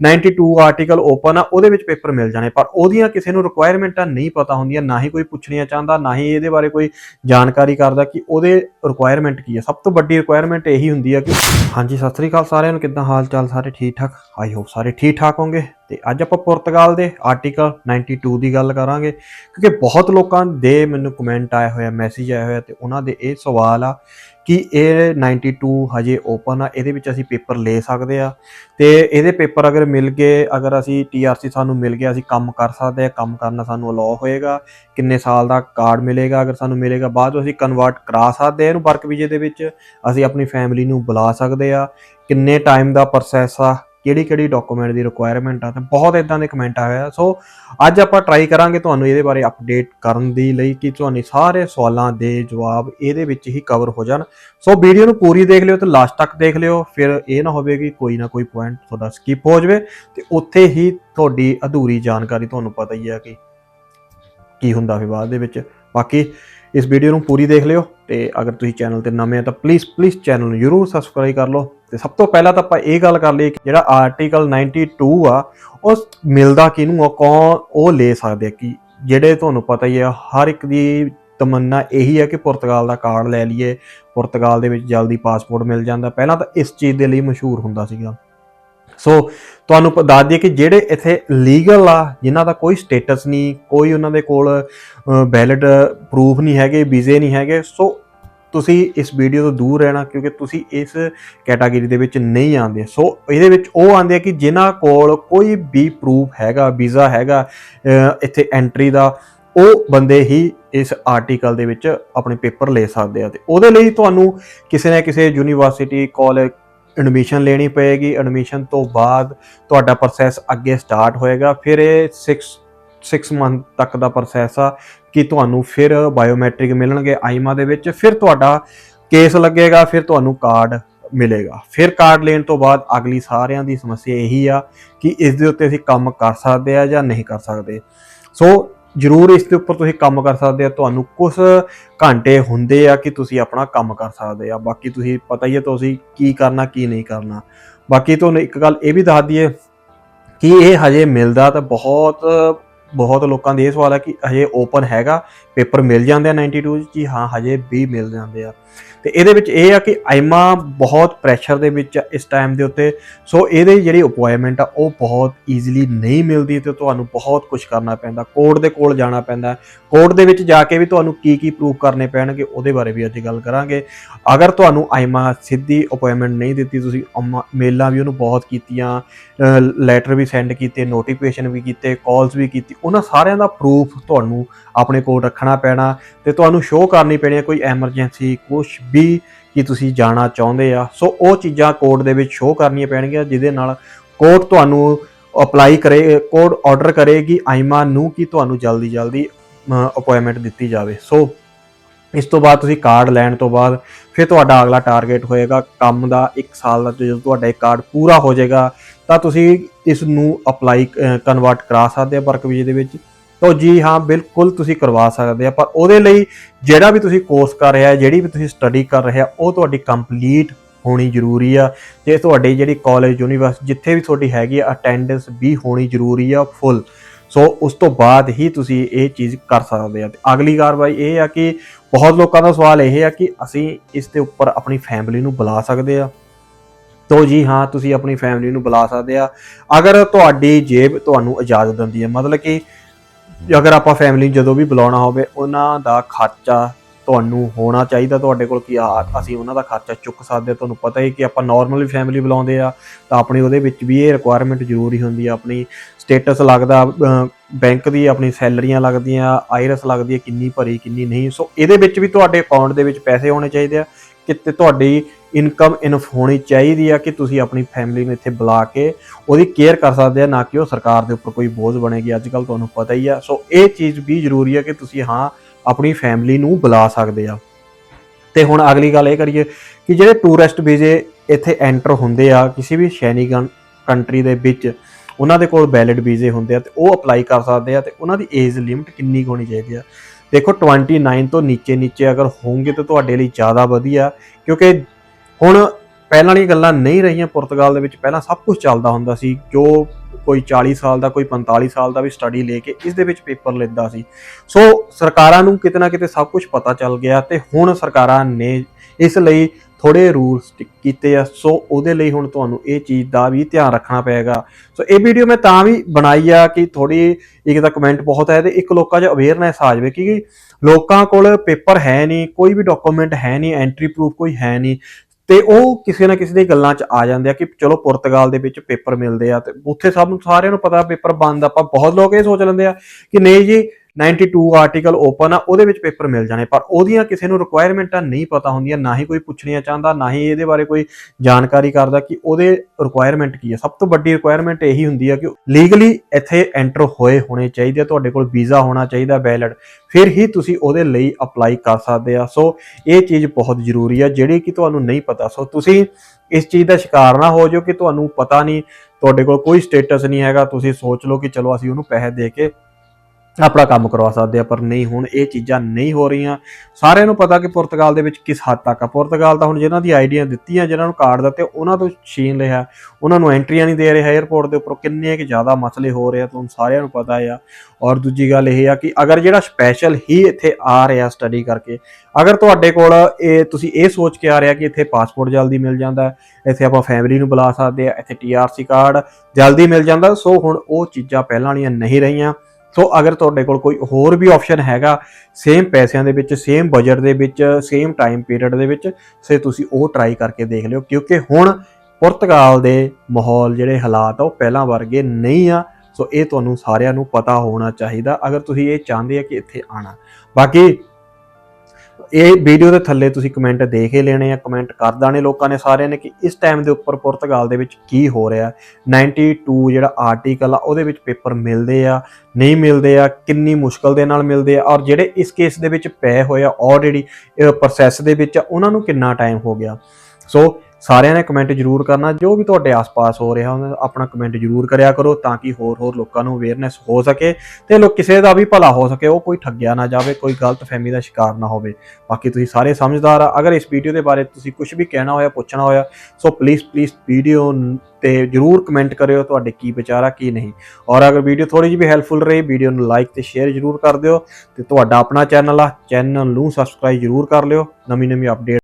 92 article open ਆ, ਉਹਦੇ ਵਿੱਚ ਪੇਪਰ ਮਿਲ ਜਾਣੇ। ਪਰ ਉਹਦੀਆਂ ਕਿਸੇ ਨੂੰ ਰਿਕੁਆਇਰਮੈਂਟਾਂ ਨਹੀਂ ਪਤਾ ਹੁੰਦੀਆਂ, ਨਾ ਹੀ ਕੋਈ ਪੁੱਛਣੀਆਂ ਚਾਹੁੰਦਾ, ਨਾ ਹੀ ਇਹਦੇ ਬਾਰੇ ਕੋਈ ਜਾਣਕਾਰੀ ਕਰਦਾ ਕਿ ਉਹਦੇ ਰਿਕੁਆਇਰਮੈਂਟ ਕੀ ਹੈ ਸਭ ਤੋਂ ਵੱਡੀ ਰਿਕੁਆਇਰਮੈਂਟ ਇਹੀ ਹੁੰਦੀ ਆ ਕਿ, ਹਾਂਜੀ, ਸਤਿ ਸ੍ਰੀ ਅਕਾਲ ਸਾਰਿਆਂ ਨੂੰ, ਕਿੱਦਾਂ ਹਾਲ ਚਾਲ ਸਾਰੇ ਠੀਕ ਠਾਕ ਆਈ ਹੋਪ ਸਾਰੇ ਠੀਕ ਠਾਕ ਹੋਗੇ ਤੇ ਅੱਜ ਆਪਾਂ ਪੁਰਤਗਾਲ ਦੇ ਆਰਟੀਕਲ 92 ਦੀ ਗੱਲ ਕਰਾਂਗੇ, ਕਿਉਂਕਿ ਬਹੁਤ ਲੋਕਾਂ ਦੇ ਮੈਨੂੰ ਕਮੈਂਟ ਆਇਆ ਹੋਇਆ ਮੈਸੇਜ ਆਇਆ ਹੋਇਆ, ਤੇ ਉਹਨਾਂ ਦੇ ਇਹ ਸਵਾਲ ਆ ਕਿ ਇਹ 92 ਹਜੇ ਓਪਨ ਆ, ਇਹਦੇ ਵਿੱਚ ਅਸੀਂ ਪੇਪਰ ਲੈ ਸਕਦੇ ਆ। ਤੇ ਇਹਦੇ ਪੇਪਰ ਅਗਰ ਮਿਲ ਗਏ, ਅਗਰ ਅਸੀਂ ਟੀਆਰਸੀ ਸਾਨੂੰ ਮਿਲ ਗਿਆ, ਅਸੀਂ ਕੰਮ ਕਰ ਸਕਦੇ ਆ, ਕੰਮ ਕਰਨਾ ਸਾਨੂੰ ਅਲਾਉ ਹੋਏਗਾ, ਕਿੰਨੇ ਸਾਲ ਦਾ ਕਾਰਡ ਮਿਲੇਗਾ ਅਗਰ ਸਾਨੂੰ ਮਿਲੇਗਾ, ਬਾਅਦ ਵਿੱਚ ਅਸੀਂ ਕਨਵਰਟ ਕਰਾ ਸਕਦੇ ਆ ਇਹਨੂੰ ਵਰਕ ਵੀਜ਼ੇ ਦੇ ਵਿੱਚ, ਅਸੀਂ ਆਪਣੀ ਫੈਮਿਲੀ ਨੂੰ ਬੁਲਾ ਸਕਦੇ ਆ। ਕਿੰਨੇ ਟਾਈਮ ਦਾ ਪ੍ਰੋਸੈਸ ਆ ਕਿਹੜੀ ਕਿਹੜੀ ਡਾਕੂਮੈਂਟ ਦੀ ਰਿਕੁਆਇਰਮੈਂਟ ਆ ਤੇ ਬਹੁਤ ਇਦਾਂ ਦੇ ਕਮੈਂਟ ਆਏ ਆ। ਸੋ ਅੱਜ ਆਪਾਂ ਟਰਾਈ ਕਰਾਂਗੇ ਤੁਹਾਨੂੰ ਇਹਦੇ ਬਾਰੇ ਅਪਡੇਟ ਕਰਨ ਦੀ ਲਈ ਕਿ ਤੁਹਾਨੂੰ ਸਾਰੇ ਸਵਾਲਾਂ ਦੇ ਜਵਾਬ ਇਹਦੇ ਵਿੱਚ ਹੀ ਕਵਰ ਹੋ ਜਾਣ। ਸੋ ਵੀਡੀਓ ਨੂੰ ਪੂਰੀ ਦੇਖ ਲਿਓ ਤੇ ਲਾਸਟ ਤੱਕ ਦੇਖ ਲਿਓ। ਫਿਰ ਇਹ ਨਾ ਹੋਵੇ ਕਿ ਕੋਈ ਨਾ ਕੋਈ ਪੁਆਇੰਟ ਤੁਹਾਡਾ ਸਕਿਪ ਹੋ ਜਾਵੇ ਤੇ ਉੱਥੇ ਹੀ ਤੁਹਾਡੀ ਅਧੂਰੀ ਜਾਣਕਾਰੀ ਤੁਹਾਨੂੰ ਪਤਾ ਹੀ ਆ ਕਿ ਕੀ ਹੁੰਦਾ ਫਿਰ ਬਾਅਦ ਦੇ ਵਿੱਚ। ਬਾਕੀ ਇਸ ਵੀਡੀਓ ਨੂੰ ਪੂਰੀ ਦੇਖ ਲਿਓ ਤੇ ਅਗਰ ਤੁਸੀਂ ਚੈਨਲ ਤੇ ਨਵੇਂ ਆ ਤਾਂ ਪਲੀਜ਼ ਪਲੀਜ਼ ਚੈਨਲ ਨੂੰ ਜਰੂਰ ਸਬਸਕ੍ਰਾਈਬ ਕਰ ਲਓ। ਤੇ ਸਭ ਤੋਂ ਪਹਿਲਾਂ ਤਾਂ ਆਪਾਂ ਇਹ ਗੱਲ ਕਰ ਲਈਏ ਕਿ ਜਿਹੜਾ ਆਰਟੀਕਲ 92 ਆ ਉਹ ਮਿਲਦਾ ਕਿਹਨੂੰ ਆ, ਕੌਣ ਉਹ ਲੈ ਸਕਦੇ ਆ ਕਿ ਜਿਹੜੇ ਤੁਹਾਨੂੰ ਪਤਾ ਹੀ ਆ, ਹਰ ਇੱਕ ਦੀ ਤਮੰਨਾ ਇਹੀ ਹੈ ਕਿ ਪੁਰਤਗਾਲ ਦਾ ਕਾਰਡ ਲੈ ਲਈਏ, ਪੁਰਤਗਾਲ ਦੇ ਵਿੱਚ ਜਲਦੀ ਪਾਸਪੋਰਟ ਮਿਲ ਜਾਂਦਾ। ਪਹਿਲਾਂ ਤਾਂ ਇਸ ਚੀਜ਼ ਦੇ ਲਈ ਮਸ਼ਹੂਰ ਹੁੰਦਾ ਸੀਗਾ। ਸੋ ਤੁਹਾਨੂੰ ਪ- ਦੱਸ ਦਈਏ ਕਿ ਜਿਹੜੇ ਇੱਥੇ ਲੀਗਲ ਆ, ਜਿਨ੍ਹਾਂ ਦਾ ਕੋਈ ਸਟੇਟਸ ਨਹੀਂ, ਕੋਈ ਉਹਨਾਂ ਦੇ ਕੋਲ ਵੈਲਿਡ ਪ੍ਰੂਫ ਨਹੀਂ ਹੈਗੇ, ਵੀਜ਼ੇ ਨਹੀਂ ਹੈਗੇ ਸੋ ਤੁਸੀਂ ਇਸ ਵੀਡੀਓ ਤੋਂ ਦੂਰ ਰਹਿਣਾ ਕਿਉਂਕਿ ਤੁਸੀਂ ਇਸ ਕੈਟਾਗਰੀ ਦੇ ਵਿੱਚ ਨਹੀਂ ਆਉਂਦੇ। ਸੋ ਇਹਦੇ ਵਿੱਚ ਉਹ ਆਉਂਦੇ ਆ ਕਿ ਜਿਨ੍ਹਾਂ ਕੋਲ ਕੋਈ ਵੀ ਪ੍ਰੂਫ ਹੈਗਾ, ਵੀਜ਼ਾ ਹੈਗਾ ਇੱਥੇ ਐਂਟਰੀ ਦਾ, ਉਹ ਬੰਦੇ ਹੀ ਇਸ ਆਰਟੀਕਲ ਦੇ ਵਿੱਚ ਆਪਣੇ ਪੇਪਰ ਲੈ ਸਕਦੇ ਆ ਤੇ ਉਹਦੇ ਲਈ ਤੁਹਾਨੂੰ ਕਿਸੇ ਨਾ ਕਿਸੇ ਯੂਨੀਵਰਸਿਟੀ ਕਾਲਜ ਐਡਮਿਸ਼ਨ ਲੈਣੀ ਪਏਗੀ ਐਡਮਿਸ਼ਨ ਤੋਂ ਬਾਅਦ ਤੁਹਾਡਾ ਪ੍ਰੋਸੈਸ ਅੱਗੇ ਸਟਾਰਟ ਹੋਏਗਾ। ਫਿਰ ਇਹ 6 6 ਮੰਥ ਤੱਕ ਦਾ ਪ੍ਰੋਸੈਸ ਆ ਕਿ ਤੁਹਾਨੂੰ ਫਿਰ ਬਾਇਓਮੈਟ੍ਰਿਕ ਮਿਲਣਗੇ ਆਈਮਾ ਦੇ ਵਿੱਚ। ਫਿਰ ਤੁਹਾਡਾ ਕੇਸ ਲੱਗੇਗਾ, ਫਿਰ ਤੁਹਾਨੂੰ ਕਾਰਡ ਮਿਲੇਗਾ। ਫਿਰ ਕਾਰਡ ਲੈਣ ਤੋਂ ਬਾਅਦ ਅਗਲੀ ਸਾਰਿਆਂ ਦੀ ਸਮੱਸਿਆ ਇਹੀ ਆ ਕਿ ਇਸ ਦੇ ਉੱਤੇ ਅਸੀਂ ਕੰਮ ਕਰ ਸਕਦੇ ਆ ਜਾਂ ਨਹੀਂ ਕਰ ਸਕਦੇ। ਸੋ ਜ਼ਰੂਰ ਇਸ ਦੇ ਉੱਪਰ ਤੁਸੀਂ ਕੰਮ ਕਰ ਸਕਦੇ ਆ, ਤੁਹਾਨੂੰ ਕੁਝ ਘੰਟੇ ਹੁੰਦੇ ਆ ਕਿ ਤੁਸੀਂ ਆਪਣਾ ਕੰਮ ਕਰ ਸਕਦੇ ਆ। ਬਾਕੀ ਤੁਸੀਂ ਪਤਾ ਹੀ ਹੈ ਤੁਸੀਂ ਕੀ ਕਰਨਾ, ਕੀ ਨਹੀਂ ਕਰਨਾ। ਬਾਕੀ ਤੁਹਾਨੂੰ ਇੱਕ ਗੱਲ ਇਹ ਵੀ ਦੱਸ ਦਈਏ ਕਿ ਇਹ ਹਜੇ ਮਿਲਦਾ ਤਾਂ ਬਹੁਤ ਬਹੁਤ ਲੋਕਾਂ ਦੇ ਇਹ ਸਵਾਲ ਹੈ ਕਿ ਹਜੇ ਓਪਨ ਹੈਗਾ ਪੇਪਰ ਮਿਲ ਜਾਂਦੇ ਆ 92 ਚ, ਜੀ ਹਾਂ, ਹਜੇ ਵੀ ਮਿਲ ਜਾਂਦੇ ਆ। ਤੇ ਇਹਦੇ ਵਿੱਚ ਇਹ ਆ ਕਿ ਆਈਮਾ ਬਹੁਤ ਪ੍ਰੈਸ਼ਰ ਦੇ ਵਿੱਚ ਆ ਇਸ ਟਾਈਮ ਦੇ ਉੱਤੇ। ਸੋ ਇਹਦੇ ਜਿਹੜੀ ਅਪਾਇੰਟਮੈਂਟ ਆ, ਉਹ ਬਹੁਤ ਈਜ਼ੀਲੀ ਨਹੀਂ ਮਿਲਦੀ ਤੇ ਤੁਹਾਨੂੰ ਬਹੁਤ ਕੁਝ ਕਰਨਾ ਪੈਂਦਾ। ਕੋਰਟ ਦੇ ਕੋਲ ਜਾਣਾ ਪੈਂਦਾ। ਕੋਰਟ ਦੇ ਵਿੱਚ ਜਾ ਕੇ ਵੀ ਤੁਹਾਨੂੰ ਕੀ ਕੀ ਪ੍ਰੂਫ ਕਰਨੇ ਪੈਣਗੇ, ਉਹਦੇ ਬਾਰੇ ਵੀ ਅੱਜ ਗੱਲ ਕਰਾਂਗੇ। ਅਗਰ ਤੁਹਾਨੂੰ ਆਈਮਾ ਸਿੱਧੀ ਅਪਾਇੰਟਮੈਂਟ ਨਹੀਂ ਦਿੱਤੀ, ਤੁਸੀਂ ਅਮਾ- ਮੇਲਾਂ ਵੀ ਉਹਨੂੰ ਬਹੁਤ ਕੀਤੀਆਂ ਲੈਟਰ ਵੀ ਸੈਂਡ ਕੀਤੇ ਨੋਟੀਫਿਕੇਸ਼ਨ ਵੀ ਕੀਤੇ ਕਾਲਸ ਵੀ ਕੀਤੀ, ਉਹਨਾਂ ਸਾਰਿਆਂ ਦਾ ਪ੍ਰੂਫ ਤੁਹਾਨੂੰ ਆਪਣੇ ਕੋਲ ਰੱਖਣਾ ਪੈਣਾ ਤੇ ਤੁਹਾਨੂੰ ਸ਼ੋਅ ਕਰਨੀ ਪੈਣੀ ਹੈ, ਕੋਈ ਐਮਰਜੈਂਸੀ ਕੁਝ ਵੀ ਕਿ ਤੁਸੀਂ ਜਾਣਾ ਚਾਹੁੰਦੇ ਆ। ਸੋ ਉਹ ਚੀਜ਼ਾਂ ਕੋਰਟ ਦੇ ਵਿੱਚ ਸ਼ੋਅ ਕਰਨੀਆਂ ਪੈਣਗੀਆਂ, ਜਿਹਦੇ ਨਾਲ ਕੋਰਟ ਤੁਹਾਨੂੰ ਅਪਲਾਈ ਕਰੇ ਕੋਰਟ ਆਰਡਰ ਕਰੇਗੀ ਆਈਮਾ ਨੂੰ ਕਿ ਤੁਹਾਨੂੰ ਜਲਦੀ ਜਲਦੀ ਅਪਾਇੰਟਮੈਂਟ ਦਿੱਤੀ ਜਾਵੇ। ਸੋ ਇਸ ਤੋਂ ਬਾਅਦ ਤੁਸੀਂ ਕਾਰਡ ਲੈਣ ਤੋਂ ਬਾਅਦ ਫਿਰ ਤੁਹਾਡਾ ਅਗਲਾ ਟਾਰਗੇਟ ਹੋਏਗਾ ਕੰਮ ਦਾ 1 ਸਾਲ ਦਾ, ਜਦੋਂ ਤੁਹਾਡਾ ਇਹ ਕਾਰਡ ਪੂਰਾ ਹੋ ਜਾਏਗਾ ਤਾਂ ਤੁਸੀਂ ਇਸ ਨੂੰ ਅਪਲਾਈ ਕਨਵਰਟ ਕਰਾ ਸਕਦੇ ਆ ਵਰਕ ਵੀਜ਼ੇ ਦੇ ਵਿੱਚ। ਤਾਂ ਜੀ ਹਾਂ, ਬਿਲਕੁਲ ਤੁਸੀਂ ਕਰਵਾ ਸਕਦੇ ਆ, ਪਰ ਉਹਦੇ ਲਈ ਜਿਹੜਾ ਵੀ ਤੁਸੀਂ ਕੋਰਸ ਕਰ ਰਿਹਾ, ਜਿਹੜੀ ਵੀ ਤੁਸੀਂ ਸਟੱਡੀ ਕਰ ਰਹੇ ਆ, ਉਹ ਤੁਹਾਡੀ ਕੰਪਲੀਟ ਹੋਣੀ ਜ਼ਰੂਰੀ ਆ ਤੇ ਤੁਹਾਡੀ ਜਿਹੜੀ ਕਾਲਜ ਯੂਨੀਵਰਸਿਟੀ ਜਿੱਥੇ ਵੀ ਤੁਹਾਡੀ ਹੈਗੀ ਆ ਅਟੈਂਡੈਂਸ ਵੀ ਹੋਣੀ ਜ਼ਰੂਰੀ ਆ ਫੁੱਲ ਸੋ ਉਸ ਤੋਂ ਬਾਅਦ ਹੀ ਤੁਸੀਂ ਇਹ ਚੀਜ਼ ਕਰ ਸਕਦੇ ਆ। ਤੇ ਅਗਲੀ ਕਾਰਵਾਈ ਇਹ ਆ ਕਿ ਬਹੁਤ ਲੋਕਾਂ ਦਾ ਸਵਾਲ ਇਹ ਆ ਕਿ ਅਸੀਂ ਇਸ ਦੇ ਉੱਪਰ ਆਪਣੀ ਫੈਮਿਲੀ ਨੂੰ ਬੁਲਾ ਸਕਦੇ ਆ। ਤੋ ਜੀ ਹਾਂ, ਤੁਸੀਂ ਆਪਣੀ ਫੈਮਿਲੀ ਨੂੰ ਬੁਲਾ ਸਕਦੇ ਆ। ਅਗਰ ਤੁਹਾਡੀ ਜੇਬ ਤੁਹਾਨੂੰ ਇਜਾਜ਼ਤ ਦਿੰਦੀ ਹੈ ਮਤਲਬ ਕਿ ਅਗਰ ਆਪਾਂ ਫੈਮਿਲੀ ਜਦੋਂ ਵੀ ਬੁਲਾਉਣਾ ਹੋਵੇ, ਉਹਨਾਂ ਦਾ ਖਰਚਾ ਤੁਹਾਨੂੰ ਹੋਣਾ ਚਾਹੀਦਾ ਤੁਹਾਡੇ ਕੋਲ ਕਿ ਆ ਅਸੀਂ ਉਹਨਾਂ ਦਾ ਖਰਚਾ ਚੁੱਕ ਸਕਦੇ ਤੁਹਾਨੂੰ ਪਤਾ ਹੀ ਕਿ ਆਪਾਂ ਨਾਰਮਲੀ ਫੈਮਿਲੀ ਬੁਲਾਉਂਦੇ ਆ, ਤਾਂ ਆਪਣੀ ਉਹਦੇ ਵਿੱਚ ਵੀ ਇਹ ਰਿਕੁਆਇਰਮੈਂਟ ਜ਼ਰੂਰੀ ਹੁੰਦੀ ਆ। ਆਪਣੀ ਸਟੇਟਸ ਲੱਗਦਾ ਬੈਂਕ ਦੀ ਆਪਣੀ ਸੈਲਰੀਆਂ ਲੱਗਦੀਆਂ ਆਈਰਸ ਲੱਗਦੀ ਹੈ ਕਿੰਨੀ ਭਰੀ, ਕਿੰਨੀ ਨਹੀਂ। ਸੋ ਇਹਦੇ ਵਿੱਚ ਵੀ ਤੁਹਾਡੇ ਅਕਾਊਂਟ ਦੇ ਵਿੱਚ ਪੈਸੇ ਹੋਣੇ ਚਾਹੀਦੇ ਆ ਕਿਤੇ ਤੁਹਾਡੀ ਇਨਕਮ ਇਨਫ ਹੋਣੀ ਚਾਹੀਦੀ ਆ ਕਿ ਤੁਸੀਂ ਆਪਣੀ ਫੈਮਿਲੀ ਨੂੰ ਇੱਥੇ ਬੁਲਾ ਕੇ ਉਹਦੀ ਕੇਅਰ ਕਰ ਸਕਦੇ ਆ, ਨਾ ਕਿ ਉਹ ਸਰਕਾਰ ਦੇ ਉੱਪਰ ਕੋਈ ਬੋਝ ਬਣੇਗੀ। ਅੱਜ ਕੱਲ ਤੁਹਾਨੂੰ ਪਤਾ ਹੀ ਆ। ਸੋ ਇਹ ਚੀਜ਼ ਵੀ ਜ਼ਰੂਰੀ ਆ ਕਿ ਤੁਸੀਂ ਹਾਂ ਆਪਣੀ ਫੈਮਿਲੀ ਨੂੰ ਬੁਲਾ ਸਕਦੇ ਆ। ਤੇ ਹੁਣ ਅਗਲੀ ਗੱਲ ਇਹ ਕਰੀਏ ਕਿ ਜਿਹੜੇ ਟੂਰਿਸਟ ਵੀਜ਼ੇ ਇੱਥੇ ਐਂਟਰ ਹੁੰਦੇ ਆ, ਕਿਸੇ ਵੀ ਸ਼ੈਨੀਗਨ ਕੰਟਰੀ ਦੇ ਵਿੱਚ, ਉਹਨਾਂ ਦੇ ਕੋਲ ਵੈਲਿਡ ਵੀਜ਼ੇ ਹੁੰਦੇ ਆ ਤੇ ਉਹ ਅਪਲਾਈ ਕਰ ਸਕਦੇ ਆ ਤੇ ਉਹਨਾਂ ਦੀ ਏਜ ਲਿਮਟ ਕਿੰਨੀ ਕੁ ਹੋਣੀ ਚਾਹੀਦੀ ਆ। ਦੇਖੋ 29 ਤੋਂ ਨੀਚੇ ਨੀਚੇ ਅਗਰ ਹੋਣਗੇ ਤਾਂ ਤੁਹਾਡੇ ਲਈ ਜ਼ਿਆਦਾ ਵਧੀਆ, ਕਿਉਂਕਿ ਹੁਣ ਪਹਿਲਾਂ ਵਾਲੀਆਂ ਗੱਲਾਂ ਨਹੀਂ ਰਹੀਆਂ ਪੁਰਤਗਾਲ ਦੇ ਵਿੱਚ, ਪਹਿਲਾਂ ਸਭ ਕੁਝ ਚੱਲਦਾ ਹੁੰਦਾ ਸੀ। ਜੋ ਕੋਈ 40 ਸਾਲ ਦਾ, ਕੋਈ 45 ਸਾਲ ਦਾ ਵੀ ਸਟੱਡੀ ਲੈ ਕੇ ਇਸ ਦੇ ਵਿੱਚ ਪੇਪਰ ਲੈਂਦਾ ਸੀ। ਸੋ ਸਰਕਾਰਾਂ ਨੂੰ ਕਿਤੇ ਨਾ ਕਿਤੇ ਸਭ ਕੁਝ ਪਤਾ ਚੱਲ ਗਿਆ ਤੇ ਹੁਣ ਸਰਕਾਰਾਂ ਨੇ ਇਸ ਲਈ ਥੋੜੇ ਰੂਲਸ ਕੀਤੇ ਆ। ਸੋ ਉਹਦੇ ਲਈ ਹੁਣ ਤੁਹਾਨੂੰ ਇਹ ਚੀਜ਼ ਦਾ ਵੀ ਧਿਆਨ ਰੱਖਣਾ ਪਏਗਾ। ਸੋ ਇਹ ਵੀਡੀਓ ਮੈਂ ਤਾਂ ਵੀ ਬਣਾਈ ਆ ਕਿ ਥੋੜੀ ਇੱਕ ਤਾਂ ਕਮੈਂਟ ਬਹੁਤ ਹੈ ਤੇ ਇੱਕ ਲੋਕਾਂ 'ਚ ਅਵੇਅਰਨੈਸ ਆ ਜਾਵੇ। ਕਿ ਲੋਕਾਂ ਕੋਲ ਪੇਪਰ ਹੈ ਨਹੀਂ, ਕੋਈ ਵੀ ਡਾਕੂਮੈਂਟ ਹੈ ਨਹੀਂ ਐਂਟਰੀ ਪ੍ਰੂਫ ਕੋਈ ਹੈ ਨਹੀਂ। ਤੇ ਉਹ ਕਿਸੇ ਨਾ ਕਿਸੇ ਦੀ ਗੱਲਾਂ 'ਚ ਆ ਜਾਂਦੇ ਆ ਕਿ ਚਲੋ ਪੁਰਤਗਾਲ ਦੇ ਵਿੱਚ ਪੇਪਰ ਮਿਲਦੇ ਆ ਤੇ ਉੱਥੇ ਸਭ ਨੂੰ ਸਾਰਿਆਂ ਨੂੰ ਪਤਾ, ਪੇਪਰ ਬੰਦ, ਆਪਾਂ ਬਹੁਤ ਲੋਕ ਇਹ ਸੋਚ ਲੈਂਦੇ ਆ ਕਿ ਨਹੀਂ ਜੀ 92 ਆਰਟੀਕਲ ਓਪਨ ਆ ਉਹਦੇ ਵਿੱਚ ਪੇਪਰ ਮਿਲ ਜਾਣੇ ਪਰ ਉਹਦੀਆਂ ਕਿਸੇ ਨੂੰ ਰਿਕੁਆਇਰਮੈਂਟਾਂ ਨਹੀਂ ਪਤਾ ਹੁੰਦੀਆਂ ਨਾ ਹੀ ਕੋਈ ਪੁੱਛਣੀਆਂ ਚਾਹੁੰਦਾ ਨਾ ਹੀ ਇਹਦੇ ਬਾਰੇ ਕੋਈ ਜਾਣਕਾਰੀ ਕਰਦਾ ਕਿ ਉਹਦੇ ਰਿਕੁਆਇਰਮੈਂਟ ਕੀ ਹੈ ਸਭ ਤੋਂ ਵੱਡੀ ਰਿਕੁਆਇਰਮੈਂਟ ਇਹੀ ਹੁੰਦੀ ਹੈ ਕਿ ਲੀਗਲੀ ਇੱਥੇ ਐਂਟਰ ਹੋਏ ਹੋਣੇ ਚਾਹੀਦੇ ਆ, ਤੁਹਾਡੇ ਕੋਲ ਵੀਜ਼ਾ ਹੋਣਾ ਚਾਹੀਦਾ ਵੈਲਿਡ ਫਿਰ ਹੀ ਤੁਸੀਂ ਉਹਦੇ ਲਈ ਅਪਲਾਈ ਕਰ ਸਕਦੇ ਆ। ਸੋ ਇਹ ਚੀਜ਼ ਬਹੁਤ ਜ਼ਰੂਰੀ ਆ ਜਿਹੜੀ ਕਿ ਤੁਹਾਨੂੰ ਨਹੀਂ ਪਤਾ। ਸੋ ਤੁਸੀਂ ਇਸ ਚੀਜ਼ ਦਾ ਸ਼ਿਕਾਰ ਨਾ ਹੋ ਜਾਓ ਕਿ ਤੁਹਾਨੂੰ ਪਤਾ ਨਹੀਂ ਤੁਹਾਡੇ ਕੋਲ ਕੋਈ ਸਟੇਟਸ ਨਹੀਂ ਹੈਗਾ ਤੁਸੀਂ ਸੋਚ ਲਓ ਕਿ ਚਲੋ ਅਸੀਂ ਉਹਨੂੰ ਪੈਸੇ ਦੇ ਕੇ ਆਪਣਾ ਕੰਮ ਕਰਵਾ ਸਕਦੇ ਆ, ਪਰ ਨਹੀਂ, ਹੁਣ ਇਹ ਚੀਜ਼ਾਂ ਨਹੀਂ ਹੋ ਰਹੀਆਂ। ਸਾਰਿਆਂ ਨੂੰ ਪਤਾ ਕਿ ਪੁਰਤਗਾਲ ਦੇ ਵਿੱਚ ਕਿਸ ਹੱਦ ਤੱਕ ਆ। ਪੁਰਤਗਾਲ ਤਾਂ ਹੁਣ ਜਿਹਨਾਂ ਦੀ ਆਈਡੀਆਂ ਦਿੱਤੀਆਂ ਜਿਹਨਾਂ ਨੂੰ ਕਾਰਡ ਦਿੱਤੇ, ਉਹਨਾਂ ਤੋਂ ਛੀਨ ਰਿਹਾ ਉਹਨਾਂ ਨੂੰ ਐਂਟਰੀਆਂ ਨਹੀਂ ਦੇ ਰਿਹਾ 에ਅਰਪੋਰਟ ਦੇ ਉੱਪਰ ਕਿੰਨੇ ਕਿ ਜ਼ਿਆਦਾ ਮਸਲੇ ਹੋ ਰਹੇ ਆ, ਤੁਹਾਨੂੰ ਸਾਰਿਆਂ ਨੂੰ ਪਤਾ ਆ। ਔਰ ਦੂਜੀ ਗੱਲ ਇਹ ਆ ਕਿ ਅਗਰ ਜਿਹੜਾ ਸਪੈਸ਼ਲ ਹੀ ਇੱਥੇ ਆ ਰਿਹਾ ਸਟੱਡੀ ਕਰਕੇ, ਅਗਰ ਤੁਹਾਡੇ ਕੋਲ ਇਹ, ਤੁਸੀਂ ਇਹ ਸੋਚ ਕੇ ਆ ਰਿਹਾ ਕਿ ਇੱਥੇ ਪਾਸਪੋਰਟ ਜਲਦੀ ਮਿਲ ਜਾਂਦਾ ਇੱਥੇ ਆਪਾਂ ਫੈਮਿਲੀ ਨੂੰ ਬੁਲਾ ਸਕਦੇ ਆ, ਇੱਥੇ ਟੀਆਰਸੀ ਕਾਰਡ ਜਲਦੀ ਮਿਲ ਜਾਂਦਾ। ਸੋ ਹੁਣ ਉਹ ਚੀਜ਼ਾਂ ਪਹਿਲਾਂ ਵਾਲੀਆਂ ਨਹੀਂ ਰਹੀਆਂ। ਸੋ ਅਗਰ ਤੁਹਾਡੇ ਕੋਲ ਕੋਈ ਹੋਰ ਵੀ ਆਪਸ਼ਨ ਹੈਗਾ ਸੇਮ ਪੈਸਿਆਂ ਦੇ ਵਿੱਚ ਸੇਮ ਬਜਟ ਦੇ ਵਿੱਚ ਸੇਮ ਟਾਈਮ ਪੀਰੀਅਡ ਦੇ ਵਿੱਚ, ਸੇ ਤੁਸੀਂ ਉਹ ਟਰਾਈ ਕਰਕੇ ਦੇਖ ਲਿਓ, ਕਿਉਂਕਿ ਹੁਣ ਪੁਰਤਗਾਲ ਦੇ ਮਾਹੌਲ ਜਿਹੜੇ ਹਾਲਾਤ ਆ, ਉਹ ਪਹਿਲਾਂ ਵਰਗੇ ਨਹੀਂ ਆ। ਸੋ ਇਹ ਤੁਹਾਨੂੰ ਸਾਰਿਆਂ ਨੂੰ ਪਤਾ ਹੋਣਾ ਚਾਹੀਦਾ, ਅਗਰ ਤੁਸੀਂ ਇਹ ਚਾਹੁੰਦੇ ਆ ਕਿ ਇੱਥੇ ਆਣਾ ਬਾਕੀ ਇਹ ਵੀਡੀਓ ਦੇ ਥੱਲੇ ਤੁਸੀਂ ਕਮੈਂਟ ਦੇਖ ਹੀ ਲੈਣੇ ਆ ਕਮੈਂਟ ਕਰ ਦਾਣੇ ਲੋਕਾਂ ਨੇ ਸਾਰਿਆਂ ਨੇ ਕਿ ਇਸ ਟਾਈਮ ਦੇ ਉੱਪਰ ਪੁਰਤਗਾਲ ਦੇ ਵਿੱਚ ਕੀ ਹੋ ਰਿਹਾ। 92 ਜਿਹੜਾ ਆਰਟੀਕਲ ਆ ਉਹਦੇ ਵਿੱਚ ਪੇਪਰ ਮਿਲਦੇ ਆ ਨਹੀਂ ਮਿਲਦੇ ਆ ਕਿੰਨੀ ਮੁਸ਼ਕਲ ਦੇ ਨਾਲ ਮਿਲਦੇ ਆ ਔਰ ਜਿਹੜੇ ਇਸ ਕੇਸ ਦੇ ਵਿੱਚ ਪਏ ਹੋਏ ਆ ਆਲਰੇਡੀ ਪ੍ਰੋਸੈਸ ਦੇ ਵਿੱਚ ਆ, ਉਹਨਾਂ ਨੂੰ ਕਿੰਨਾ ਟਾਈਮ ਹੋ ਗਿਆ। ਸੋ ਸਾਰਿਆਂ ਨੇ ਕਮੈਂਟ ਜਰੂਰ ਕਰਨਾ, ਜੋ ਵੀ ਤੁਹਾਡੇ ਆਸ-ਪਾਸ ਹੋ ਰਿਹਾ ਉਹਦਾ ਆਪਣਾ ਕਮੈਂਟ ਜਰੂਰ ਕਰਿਆ ਕਰੋ ਤਾਂ ਕਿ ਹੋਰ ਹੋਰ ਲੋਕਾਂ ਨੂੰ ਅਵੇਅਰਨੈਸ ਹੋ ਸਕੇ ਤੇ ਲੋਕ ਕਿਸੇ ਦਾ ਵੀ ਭਲਾ ਹੋ ਸਕੇ, ਉਹ ਕੋਈ ਠੱਗਿਆ ਨਾ ਜਾਵੇ, ਕੋਈ ਗਲਤ ਫਹਿਮੀ ਦਾ ਸ਼ਿਕਾਰ ਨਾ ਹੋਵੇ। ਬਾਕੀ ਤੁਸੀਂ ਸਾਰੇ ਸਮਝਦਾਰ ਆ, ਅਗਰ ਇਸ ਵੀਡੀਓ ਦੇ ਬਾਰੇ ਤੁਸੀਂ ਕੁਝ ਵੀ ਕਹਿਣਾ ਹੋਇਆ, ਪੁੱਛਣਾ ਹੋਇਆ, ਸੋ ਪਲੀਜ਼ ਪਲੀਜ਼ ਵੀਡੀਓ ਤੇ ਜਰੂਰ ਕਮੈਂਟ ਕਰਿਓ ਤੁਹਾਡੇ ਕੀ ਵਿਚਾਰਾ ਕੀ ਨਹੀਂ। ਔਰ ਅਗਰ ਵੀਡੀਓ ਥੋੜੀ ਜਿਹੀ ਵੀ ਹੈਲਪਫੁਲ ਰਹੀ ਵੀਡੀਓ ਨੂੰ ਲਾਈਕ ਤੇ ਸ਼ੇਅਰ ਜਰੂਰ ਕਰ ਦਿਓ ਤੇ ਤੁਹਾਡਾ ਆਪਣਾ ਚੈਨਲ ਆ ਚੈਨਲ ਨੂੰ ਸਬਸਕ੍ਰਾਈਬ ਜਰੂਰ ਕਰ ਲਿਓ। ਨਵੀਂ ਨਵੀਂ ਅਪਡੇਟ